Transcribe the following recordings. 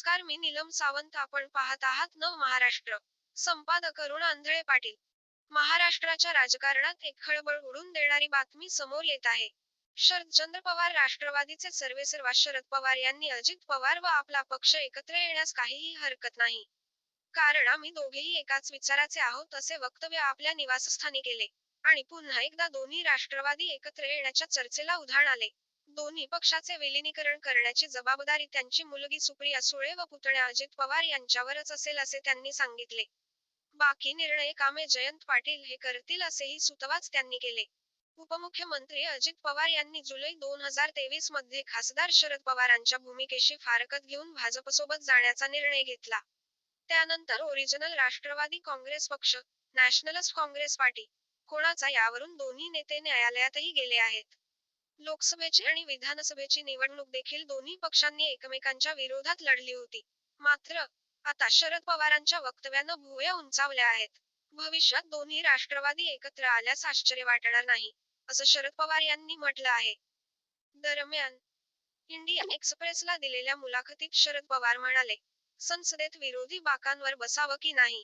नमस्कार मी नीलम सावंत आपण पाहत आहात नव महाराष्ट्र. संपादक अरुण आंधळे पाटील. महाराष्ट्राच्या राजकारणात एक खळबळ उडून देणारी बातमी समोर येत आहे. शरदचंद्र पवार राष्ट्रवादीचे सर्वेसर्वा शरद पवार यांनी अजित पवार व आपला पक्ष एकत्र येण्यास काहीही हरकत नाही. कारण आम्ही दोघेही एकाच विचाराचे आहोत असे वक्तव्य आपल्या निवासस्थानी केले आणि पुन्हा एकदा दोन्ही राष्ट्रवादी एकत्र येण्याच्या चर्चेला उधाण आले. दोन्ही पक्षाचे विलिनीकरण करण्याची जबाबदारी त्यांची मुलगी सुप्रिया सुळे व पुतण्या अजित पवार यांच्यावरच असेल असे त्यांनी सांगितले. बाकी निर्णय कामे जयंत पाटील हे करतील असेही सुतवाच त्यांनी केले. उपमुख्यमंत्री अजित पवार यांनी जुलै दोन हजार तेवीसमध्ये खासदार शरद पवारांच्या भूमिकेशी फारकत घेऊन भाजपसोबत जाण्याचा निर्णय घेतला. त्यानंतर ओरिजिनल राष्ट्रवादी काँग्रेस पक्ष नॅशनलिस्ट काँग्रेस पार्टी कोणाचा यावरून दोन्ही नेते न्यायालयातही गेले आहेत. लोकसभेची आणि विधानसभेची निवडणूक देखील दोन्ही पक्षांनी एकमेकांच्या विरोधात लढली होती. मात्र आता शरद पवारांच्या वक्तव्यानं भुवया उंचावल्या आहेत. भविष्यात दोन्ही राष्ट्रवादी एकत्र आल्यास आश्चर्य वाटणार नाही असं शरद पवार यांनी म्हटलं आहे. दरम्यान इंडिया एक्सप्रेसला दिलेल्या मुलाखतीत शरद पवार म्हणाले संसदेत विरोधी बाकांवर बसावं की नाही?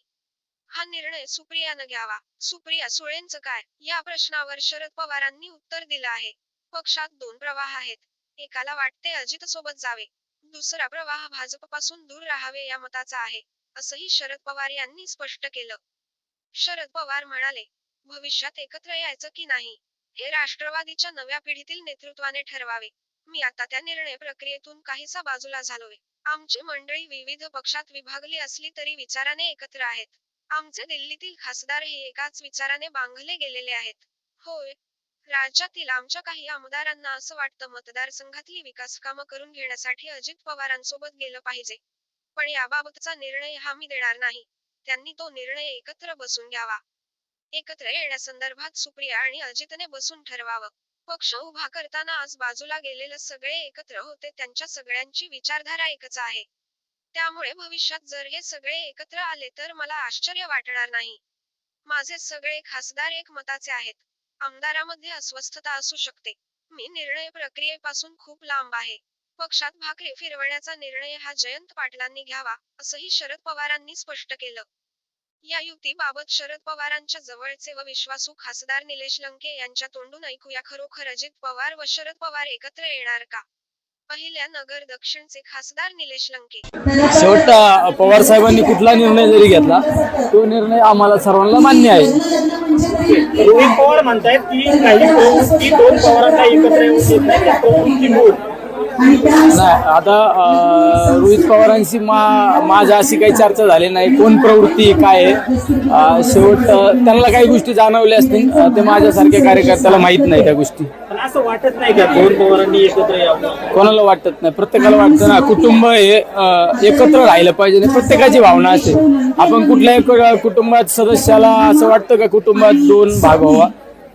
हा निर्णय सुप्रियानं घ्यावा. सुप्रिया सुळेंचं काय? या प्रश्नावर शरद पवारांनी उत्तर दिलं आहे. पक्षात दोन प्रवाह आहेत. एकाला वाटते अजित सोबत जावे. दुसरा प्रवाह भाजपपासून दूर राहावे या मताचा आहे असंही शरद पवार यांनी स्पष्ट केलं. शरद पवार म्हणाले भविष्यात एकत्र यायचं की नाही? हे राष्ट्रवादीच्या नव्या पिढीतील नेतृत्वाने ठरवावे. मी आता त्या निर्णय प्रक्रियेतून काहीसा बाजूला झालोय. आमची मंडळी विविध पक्षात विभागली असली तरी विचाराने एकत्र आहेत. आमचे दिल्लीतील खासदारही एकाच विचाराने बांधले गेलेले आहेत. होय राज्यातील आमच्या काही आमदारांना असं वाटतं मतदारसंघातली विकास कामं करून घेण्यासाठी अजित पवारांसोबत गेलं पाहिजे. पण याबाबतचा निर्णय हा मी देणार नाही. त्यांनी तो निर्णय एकत्र बसून घ्यावा. एकत्र येण्यासंदर्भात सुप्रिया आणि अजितने बसून ठरवावं. पक्ष उभा करताना आज बाजूला गेलेले सगळे एकत्र होते. त्यांच्या सगळ्यांची विचारधारा एकच आहे. त्यामुळे भविष्यात जर हे सगळे एकत्र आले तर मला आश्चर्य वाटणार नाही. माझे सगळे खासदार एक मताचे आहेत. आमदारामध्ये अस्वस्थता असू शकते. मी निर्णय प्रक्रियेपासून खूप लांब आहे. पक्षात भाकरी फिरवण्याचा निर्णय हा जयंत पाटलांनी घ्यावा असंही शरद पवारांनी स्पष्ट केलं. या युतीबाबत शरद पवारांच्या जवळचे व विश्वासू खासदार निलेश लंके यांच्या तोंडून ऐकूया खरोखर अजित पवार व शरद पवार एकत्र येणार का? पहिल्या नगर दक्षिणचे खासदार निलेश लंके. शेवट पवार साहेबांनी कुठला निर्णय जरी घेतला तो निर्णय आम्हाला सर्वांना मान्य आहे. रोहित पवार म्हणतायत की काही प्रवृत्ती दोन पवारांना एकत्र येऊन देत नाही त्या प्रवृत्ती मूळ? नाही आता रोहित पवारांशी मा माझ्या अशी काही चर्चा झाली नाही. कोण प्रवृत्ती काय आहे? शेवट त्यांना काही गोष्टी जाणवल्या असतील. ते माझ्यासारख्या कार्यकर्त्याला माहीत नाही त्या गोष्टी. असं वाटत नाही का? दोन पवारांनी एकत्र यावं. कोणाला वाटत नाही. प्रत्येकाला वाटतं ना कुटुंब हे अ, एकत्र राहिलं पाहिजे आणि प्रत्येकाची भावना असते आपण कुठल्याही कु- कुटुंबात सदस्याला असं वाटतं का कुटुंबात दोन भाग व्हावा?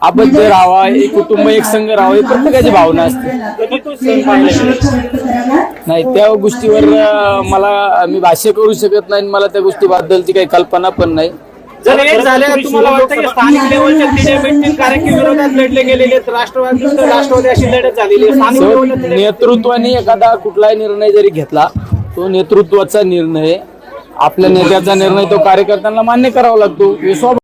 आबद्ध राहावा एक कुटुंब एक संघ राहावा ही प्रत्येकाची भावना असते. कधी तो सण पाहिला नाही. नाही त्या गोष्टीवर अ, मला मी भाष्य करू शकत नाही आणि मला त्या गोष्टीबद्दलची काही कल्पना पण नाही. जर एक झालं तुम्हाला वाटतं की स्थानिक लेवलच्या तिने व्यक्ती कार्यक्रम विरोधात लढले गेलेले आहेत. राष्ट्रवादी राष्ट्रवादी अशी लढत झालेली आहे. स्थानिक शेवट लेवलला तिने- नेतृत्वाने एखादा कुठलाही निर्णय जरी घेतला तो नेतृत्वाचा निर्णय आपल्या नेत्याचा निर्णय तो कार्यकर्त्यांना मान्य करावा लागतो. हे स्वाभाविक